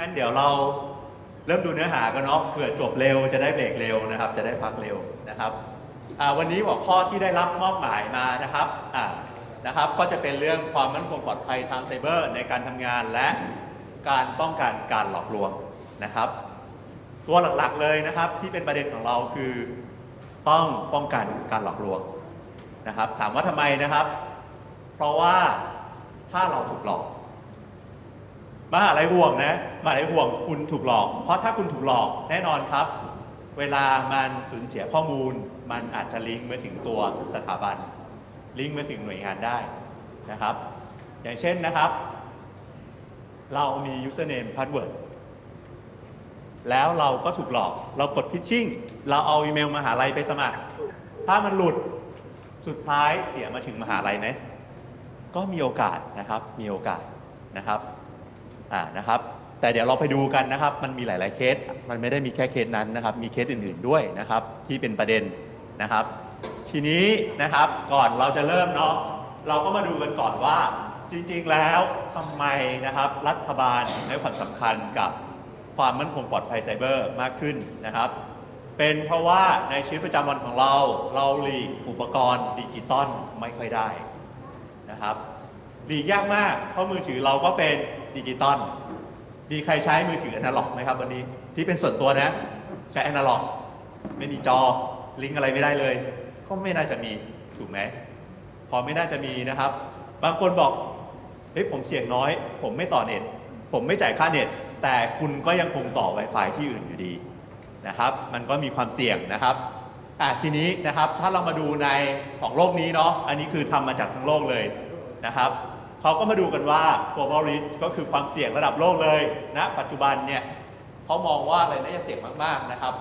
งั้นเดี๋ยวเราเริ่มดูเนื้อหากันเนาะเผื่อจบเร็วจะได้เบรกเร็วนะครับ จะได้พักเร็วนะครับวันนี้หัวข้อที่ได้รับมอบหมายมานะครับนะครับ ก็จะเป็นเรื่องความมั่นคงปลอดภัยทางไซเบอร์ ในการทำงานและการป้องกันการหลอกลวงนะครับ ตัวหลักๆเลยนะครับ ที่เป็นประเด็นของเราคือต้องป้องกันการหลอกลวงนะครับ ถามว่าทำไมนะครับ เพราะว่าถ้าเราถูกหลอก มหาลัยห่วงนะมหาลัยห่วงคุณถูกหลอก เพราะถ้าคุณถูกหลอกแน่นอนครับ เวลามันสูญเสียข้อมูล มันอาจจะลิงก์ไปถึงตัวสถาบัน ลิงก์ไปถึงหน่วยงานได้นะครับ อย่างเช่นนะครับ เรามี username password แล้วเราก็ถูกหลอก เรากดพิชชิ่ง เราเอาอีเมลมหาลัยไปสมัคร ถ้ามันหลุด สุดท้ายเสียมาถึงมหาลัยไหมก็มีโอกาสนะครับ มีโอกาสนะครับ อ่านะครับแต่เดี๋ยวเราไปดูกันนะครับ มันมีหลาย ๆ เคส มันไม่ได้มีแค่เคสนั้นนะครับ มีเคสอื่น ๆ ด้วยนะครับ ที่เป็นประเด็นนะครับ ทีนี้นะครับก่อนเราจะเริ่มเนาะเราก็มาดูกันก่อนว่า จริง ๆ แล้วทำไมนะครับ รัฐบาลให้ความสำคัญกับความมั่นคงปลอดภัยไซเบอร์มากขึ้นนะครับ เป็นเพราะว่าในชีวิตประจำวันของเรา เราหลีกอุปกรณ์ดิจิตอลไม่ค่อยได้นะครับหลีกยากมากเพราะมือถือเราก็เป็น ดิจิตอลมีใครใช้มือถืออนาล็อกไหมครับวันนี้ที่เป็นส่วนตัวนะ ใช้อนาล็อก ไม่มีจอลิงก์อะไรไม่ได้เลย ก็ไม่น่าจะมีถูกไหมพอไม่น่าจะมีนะครับ บางคนบอกเฮ้ยผมเสี่ยงน้อย ผมไม่ต่อเน็ต ผมไม่จ่ายค่าเน็ต แต่คุณก็ยังคงต่อ Wi-Fi ที่อื่นอยู่ดีนะครับ มันก็มีความเสี่ยงนะครับอะทีนี้นะครับถ้าเรามาดูในของโลกนี้เนาะอันนี้คือทำมาจากทั้งโลกเลยนะครับ เขาก็มาดูกันว่า global risk ก็คือความเสี่ยงระดับโลกเลยนะปัจจุบันเนี่ยเขามองว่าอะไรน่าจะเสี่ยงมากๆนะครับ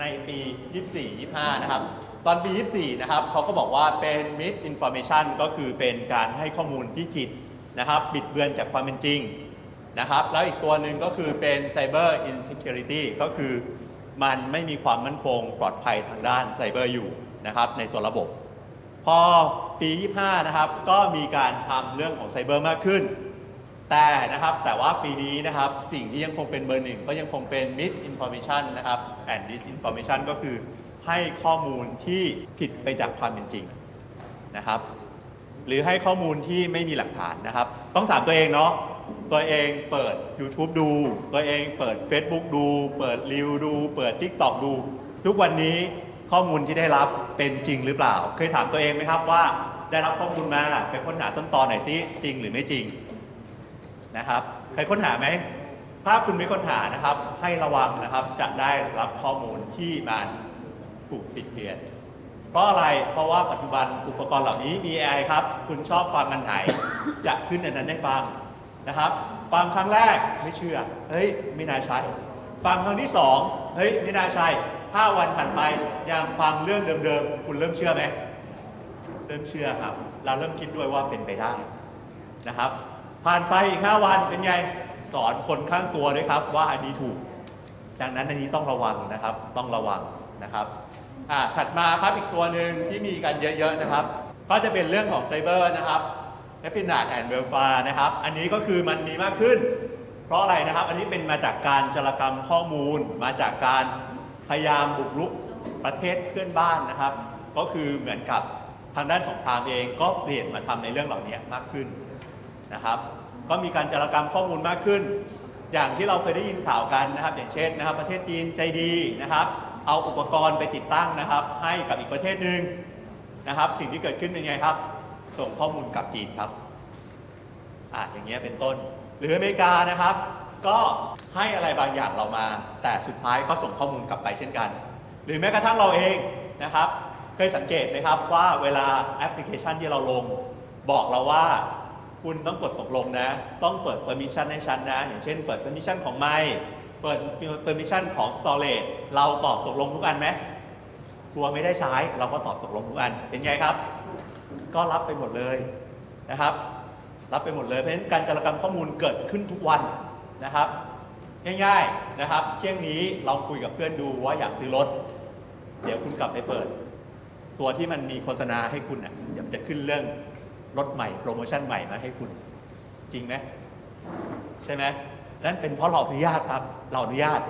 ในปี 24 25 นะครับ ตอนปี 24 นะครับเขาก็บอกว่าเป็น misinformation ก็คือเป็นการให้ข้อมูลที่ผิดนะครับ บิดเบือนจากความเป็นจริงนะครับ แล้วอีกตัวหนึ่งก็คือเป็น cyber insecurity ก็คือมันไม่มีความมั่นคงปลอดภัยทางด้านไซเบอร์อยู่นะครับในตัวระบบ พอปี 25 นะครับ ก็มีการทำเรื่องของไซเบอร์มากขึ้น แต่นะครับ แต่ว่าปีนี้นะครับ สิ่งที่ยังคงเป็นเบอร์หนึ่งก็ยังคงเป็น misinformation นะครับ and disinformation ก็คือให้ข้อมูลที่ผิดไปจากความเป็นจริงนะครับ หรือให้ข้อมูลที่ไม่มีหลักฐานนะครับ ต้องถามตัวเองเนาะ ตัวเองเปิด YouTube ดู ตัวเองเปิด Facebook ดู เปิดรีวดู เปิด TikTok ดู ทุกวันนี้ ข้อมูลที่ได้รับเป็นจริงหรือเปล่า เคยถามตัวเองไหมครับว่าได้รับข้อมูลมาไปค้นหาต้นตอหน่อยซิจริงหรือไม่จริงนะครับใครค้นหาไหมถ้าคุณไม่ค้นหานะครับให้ระวังนะครับจะได้รับข้อมูลที่มันถูกปิดเพียนเพราะอะไรเพราะว่าปัจจุบันอุปกรณ์เหล่านี้มี AI ครับ คุณชอบฟังอันไหนจะขึ้นอันนั้นให้ฟังนะครับ ฟังครั้งแรกไม่เชื่อเฮ้ยไม่น่าใช่ฟังครั้งที่สองเฮ้ยไม่น่าใช่ ถ้าวันผ่านไปยังฟังเรื่องเดิมๆ คุณเริ่มเชื่อไหมเริ่มเชื่อครับ เราเริ่มคิดด้วยว่าเป็นไปได้นะครับ ผ่านไปอีก 5 วันเป็นไงสอนคนข้างตัวด้วยครับ ว่าอันนี้ถูก ดังนั้นอันนี้ต้องระวังนะครับ ต้องระวังนะครับอ่าถัดมาครับอีกตัวหนึ่งที่มีกันเยอะๆนะครับ ก็จะเป็นเรื่องของไซเบอร์นะครับ e f i n a t and Welfare นะครับ อันนี้ก็คือมันมีมากขึ้น เพราะอะไรนะครับ อันนี้เป็นมาจากการจารกรรมข้อมูล มาจากการ พยายามบุกรุกประเทศเพื่อนบ้านนะครับ ก็คือเหมือนกับทางด้านสงครามเองก็เปลี่ยนมาทำในเรื่องเหล่านี้มากขึ้นนะครับ ก็มีการจารกรรมข้อมูลมากขึ้น อย่างที่เราเคยได้ยินข่าวกันนะครับ อย่างเช่นนะครับ ประเทศจีนใจดีนะครับ เอาอุปกรณ์ไปติดตั้งนะครับ ให้กับอีกประเทศหนึ่งนะครับ สิ่งที่เกิดขึ้นเป็นไงครับ ส่งข้อมูลกลับจีนครับอ่าอย่างเงี้ยเป็นต้น หรืออเมริกานะครับ ก็ให้อะไรบางอย่างเรามา แต่สุดท้ายก็ส่งข้อมูลกลับไปเช่นกัน หรือแม้กระทั่งเราเองนะครับ เคยสังเกตไหมครับว่าเวลาแอปพลิเคชันที่เราลง บอกเราว่าคุณต้องกดตกลงนะ ต้องเปิด permission ให้ฉันนะ อย่างเช่น เปิด permission ของไมค์เปิด permission ของ storage เราตอบตกลงทุกอันไหมกลัวไม่ได้ใช้ เราก็ตอบตกลงทุกอัน เป็นไงครับ ก็รับไปหมดเลยนะครับ รับไปหมดเลย เพราะฉะนั้นการจารกรรมข้อมูลเกิดขึ้นทุกวัน นะครับ ง่ายๆนะครับเที่ยงนี้เราคุยกับเพื่อนดูว่าอยากซื้อรถ เดี๋ยวคุณกลับไปเปิด ตัวที่มันมีโฆษณาให้คุณอะเดี๋ยวจะขึ้นเรื่องรถใหม่โปรโมชั่นใหม่มาให้คุณ จริงไหมใช่ไหมนั่นเป็นเพราะเราอนุญาตครับเราอนุญาต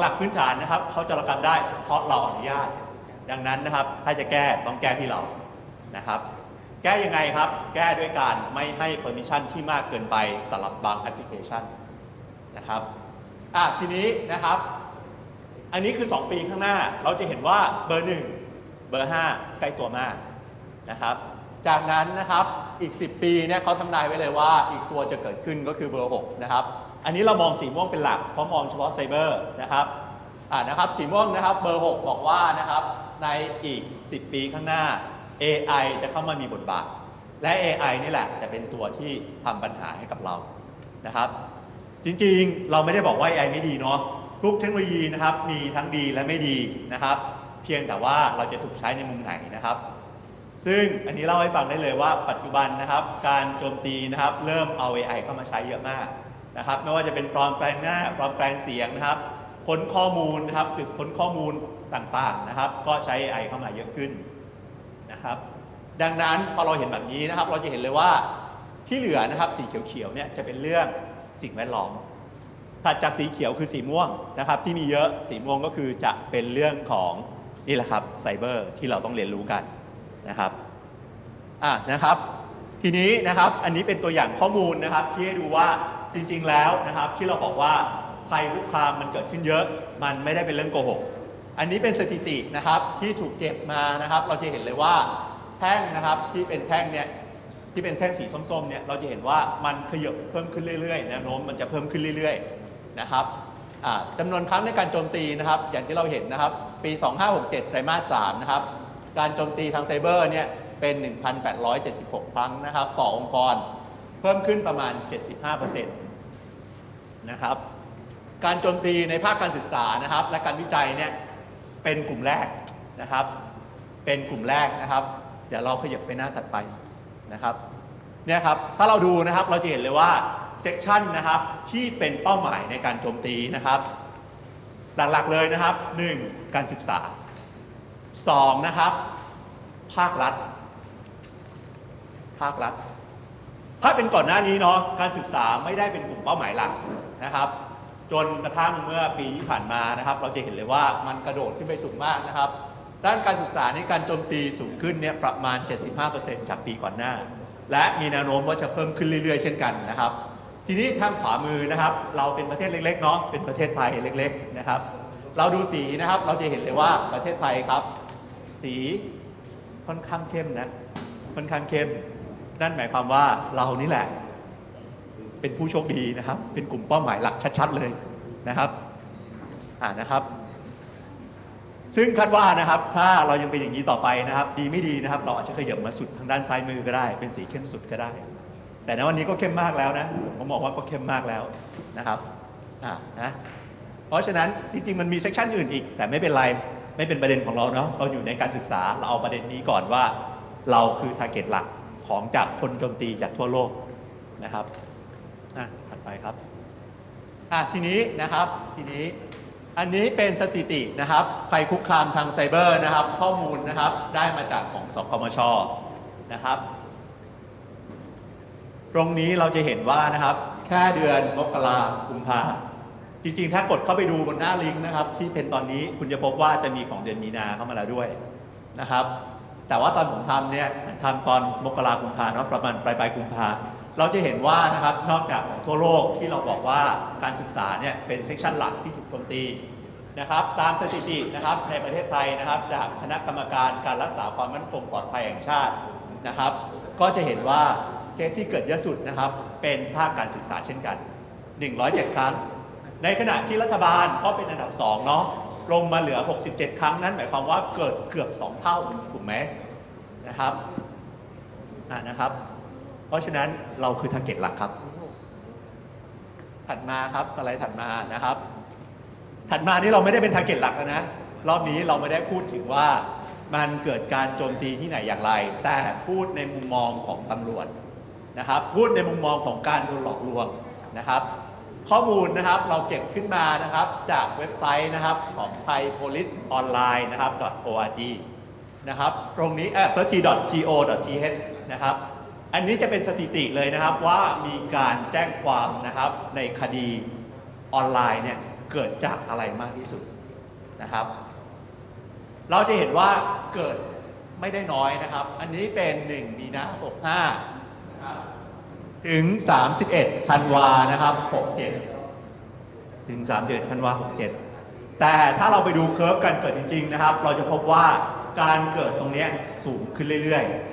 หลักๆพื้นฐานนะครับเขาจะระงับได้เพราะเราอนุญาต ดังนั้นนะครับ ถ้าจะแก้ต้องแก้ที่เรานะครับ แก้ยังไงครับ แก้ด้วยการไม่ให้ permission ที่มากเกินไปสำหรับบางแอปพลิเคชัน นะครับอะทีนี้นะครับ อันนี้คือ 2 ปีข้างหน้า เราจะเห็นว่าเบอร์ 1 เบอร์ 5 ใกล้ตัวมากนะครับ จากนั้นนะครับอีก 10 ปีเนี่ยเขาทำนายไว้เลยว่าอีกตัวจะเกิดขึ้นก็คือเบอร์ 6 นะครับ อันนี้เรามองสีม่วงเป็นหลักเพราะมองเฉพาะไซเบอร์นะครับอ่านะครับสีม่วงนะครับเบอร์ 6 บอกว่านะครับในอีก 10 ปีข้างหน้า AI จะเข้ามามีบทบาท และ AI นี่แหละจะเป็นตัวที่ทำปัญหาให้กับเรานะครับ จริงๆ เราไม่ได้บอกว่า AI ไม่ดีเนาะทุกเทคโนโลยีนะครับมีทั้งดีและไม่ดีนะครับ เพียงแต่ว่าเราจะถูกใช้ในมุมไหนนะครับ ซึ่งอันนี้เล่าให้ฟังได้เลยว่าปัจจุบันนะครับ การโจมตีนะครับเริ่มเอา AI เข้ามาใช้เยอะมากนะครับ ไม่ว่าจะเป็นปลอมแปลงหน้าปลอมแปลงเสียงนะครับค้นข้อมูลนะครับสืบค้นข้อมูลต่างๆนะครับ ก็ใช้ AI เข้ามาเยอะขึ้นนะครับ ดังนั้นพอเราเห็นแบบนี้นะครับ เราจะเห็นเลยว่าที่เหลือนะครับสีเขียวๆเนี่ยจะเป็นเรื่อง สิ่งแวดล้อมถัดจากสีเขียวคือสีม่วงนะครับ ที่มีเยอะสีม่วงก็คือจะเป็นเรื่องของนี่แหละครับไซเบอร์ที่เราต้องเรียนรู้กันนะครับอะนะครับ ทีนี้นะครับอันนี้เป็นตัวอย่างข้อมูลนะครับที่ให้ดูว่าจริงๆแล้วนะครับ ที่เราบอกว่าภัยคุกคามมันเกิดขึ้นเยอะ มันไม่ได้เป็นเรื่องโกหกอันนี้เป็นสถิตินะครับที่ถูกเก็บมานะครับ เราจะเห็นเลยว่าแท่งนะครับที่เป็นแท่งเนี่ย ที่เป็นแท่งสีส้มๆเนี่ยเราจะเห็นว่ามันขยับเพิ่มขึ้นเรื่อยๆแนวโน้มมันจะเพิ่มขึ้นเรื่อยๆนะครับจำนวนครั้งในการโจมตีนะครับ อย่างที่เราเห็นนะครับ ปี 2567 ไตรมาส 3 นะครับ การโจมตีทางไซเบอร์เนี่ยเป็น 1,876 ครั้งนะครับ ต่อองค์กร เพิ่มขึ้นประมาณ 75%นะครับ การโจมตีในภาคการศึกษานะครับ และการวิจัยเนี่ยเป็นกลุ่มแรกนะครับ เป็นกลุ่มแรกนะครับ เดี๋ยวเราขยับไปหน้าถัดไป นะครับเนี่ยครับถ้าเราดูนะครับเราจะเห็นเลยว่าเซกชันนะครับที่เป็นเป้าหมายในการโจมตีนะครับ หลักๆเลยนะครับ 1. การศึกษา 2. นะครับ ภาครัฐ ภาครัฐ ถ้าเป็นก่อนหน้านี้เนาะการศึกษาไม่ได้เป็นกลุ่มเป้าหมายหลักนะครับ จนกระทั่งเมื่อปีที่ผ่านมานะครับ เราจะเห็นเลยว่ามันกระโดดขึ้นไปสูงมากนะครับ ด้านการศึกษาในการโจมตีสูงขึ้นเนี่ยประมาณ 75%จากปีก่อนหน้า และมีแนวโน้มว่าจะเพิ่มขึ้นเรื่อยๆ เช่นกันนะครับ ทีนี้ทางขวามือนะครับ เราเป็นประเทศเล็กๆเนาะเป็นประเทศไทยเล็กๆนะครับ เราดูสีนะครับเราจะเห็นเลยว่าประเทศไทยครับ สีค่อนข้างเข้มนะค่อนข้างเข้ม นั่นหมายความว่าเรานี่แหละ เป็นผู้โชคดีนะครับ เป็นกลุ่มเป้าหมายหลักชัด ๆ เลยนะครับ อ่านะครับ ซึ่งคาดว่านะครับถ้าเรายังเป็นอย่างนี้ต่อไปนะครับ ดีไม่ดีนะครับ เราอาจจะขยับมาสุดทางด้านซ้ายมือก็ได้ เป็นสีเข้มสุดก็ได้ แต่ในวันนี้ก็เข้มมากแล้วนะผมมองว่าก็เข้มมากแล้วนะครับอ่านะเพราะฉะนั้นจริงๆมันมีเซกชันอื่นอีก แต่ไม่เป็นไรไม่เป็นประเด็นของเราเนาะเราอยู่ในการศึกษาเราเอาประเด็นนี้ก่อนว่า เราคือทาร์เก็ตหลักของจากคนโจมตีจากทั่วโลกนะครับอะถัดไปครับอะทีนี้นะครับทีนี้ อันนี้เป็นสถิตินะครับภัยคุกคามทางไซเบอร์นะครับ ข้อมูลนะครับได้มาจากของสคมชนะครับ ตรงนี้เราจะเห็นว่านะครับ แค่เดือนมกรากุมภาจริงๆ ถ้ากดเข้าไปดูบนหน้าลิงก์นะครับ ที่เป็นตอนนี้คุณจะพบว่าจะมีของเดือนมีนาเข้ามาแล้วด้วยนะครับ แต่ว่าตอนผมทำเนี่ยทำตอนมกรากุมภาเนาะประมาณปลายปลายๆกุมภา เราจะเห็นว่านะครับนอกจากของทั่วโลกที่เราบอกว่าการศึกษาเนี่ยเป็นเซกชันหลักที่ถูกโจมตีนะครับตามสถิตินะครับในประเทศไทยนะครับ จากคณะกรรมการการรักษาความมั่นคงปลอดภัยแห่งชาตินะครับ ก็จะเห็นว่าเคสที่เกิดเยอะสุดนะครับ เป็นภาคการศึกษาเช่นกัน 107 ครั้ง ในขณะที่รัฐบาลก็เป็นอันดับ2เนาะลงมาเหลือ 67 ครั้งนั้นหมายความว่าเกิดเกือบ 2 เท่าถูกไหมนะครับอ่านะครับ เพราะฉะนั้นเราคือทาร์เก็ตหลักครับ ถัดมาครับสไลด์ถัดมานะครับ ถัดมานี่เราไม่ได้เป็นทาร์เก็ตหลักแล้วนะรอบนี้เราไม่ได้พูดถึงว่ามันเกิดการโจมตีที่ไหนอย่างไร แต่พูดในมุมมองของตำรวจนะครับ พูดในมุมมองของการโดนหลอกลวงนะครับ ข้อมูลนะครับเราเก็บขึ้นมานะครับจากเว็บไซต์นะครับของ Thai Police Online นะครับ .org นะครับ ตรงนี้เออ t.go.th นะครับ อันนี้จะเป็นสถิติเลยนะครับว่ามีการแจ้งความนะครับในคดีออนไลน์เนี่ยเกิดจากอะไรมากที่สุดนะครับ เราจะเห็นว่าเกิดไม่ได้น้อยนะครับ อันนี้เป็น 1 มีนา65 ถึง 31ธันวานะครับ 67 ถึง31ธันวา 67 แต่ถ้าเราไปดูเคอร์ฟการเกิดจริง ๆ นะครับ เราจะพบว่าการเกิดตรงนี้สูงขึ้นเรื่อยๆ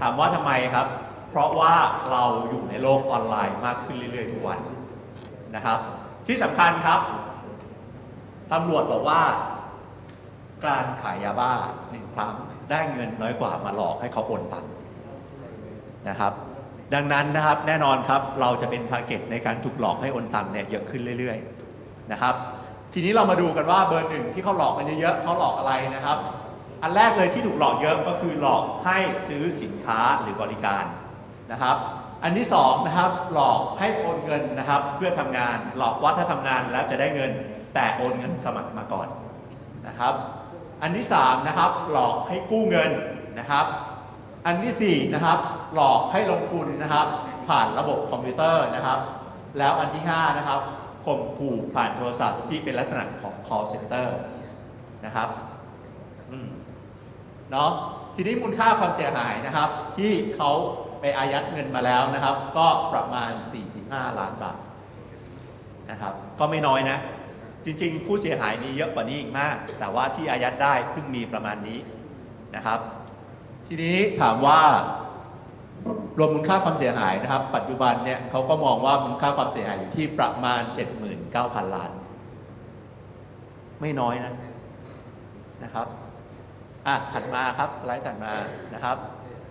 ถามว่าทำไมครับ เพราะว่าเราอยู่ในโลกออนไลน์มากขึ้นเรื่อยๆทุกวันนะครับ ที่สำคัญครับตำรวจบอกว่า การขายยาบ้าหนึ่งครั้งได้เงินน้อยกว่ามาหลอกให้เขาโอนตังค์นะครับ ดังนั้นนะครับแน่นอนครับเราจะเป็นทาร์เก็ตในการถูกหลอกให้โอนตังค์เนี่ยเยอะขึ้นเรื่อยๆนะครับ ทีนี้เรามาดูกันว่าเบอร์หนึ่งที่เขาหลอกกันเยอะๆเขาหลอกอะไรนะครับ อันแรกเลยที่ถูกหลอกเยอะก็คือหลอกให้ซื้อสินค้าหรือบริการนะครับ อันที่สองนะครับหลอกให้โอนเงินนะครับเพื่อทำงานหลอกว่าถ้าทำงานแล้วจะได้เงิน แต่โอนเงินสมัครมาก่อนนะครับ อันที่สามนะครับหลอกให้กู้เงินนะครับ อันที่สี่นะครับหลอกให้ลงทุนนะครับ ผ่านระบบคอมพิวเตอร์นะครับ แล้วอันที่ห้านะครับข่มขู่ผ่านโทรศัพท์ที่เป็นลักษณะของ call center นะครับ อืม เนาะทีนี้มูลค่าความเสียหายนะครับ ที่เขาไปอายัดเงินมาแล้วนะครับ ก็ประมาณ 45 ล้านบาทนะครับ ก็ไม่น้อยนะ จริงๆ ผู้เสียหายมีเยอะกว่านี้อีกมาก แต่ว่าที่อายัดได้เพิ่งมีประมาณนี้นะครับ ทีนี้ถามว่ารวมมูลค่าความเสียหายนะครับ ปัจจุบันเนี่ยเขาก็มองว่ามูลค่าความเสียหายอยู่ที่ประมาณ 79,000 ล้าน ไม่น้อยนะนะครับ อะถัดมาครับสไลด์ถัดมานะครับ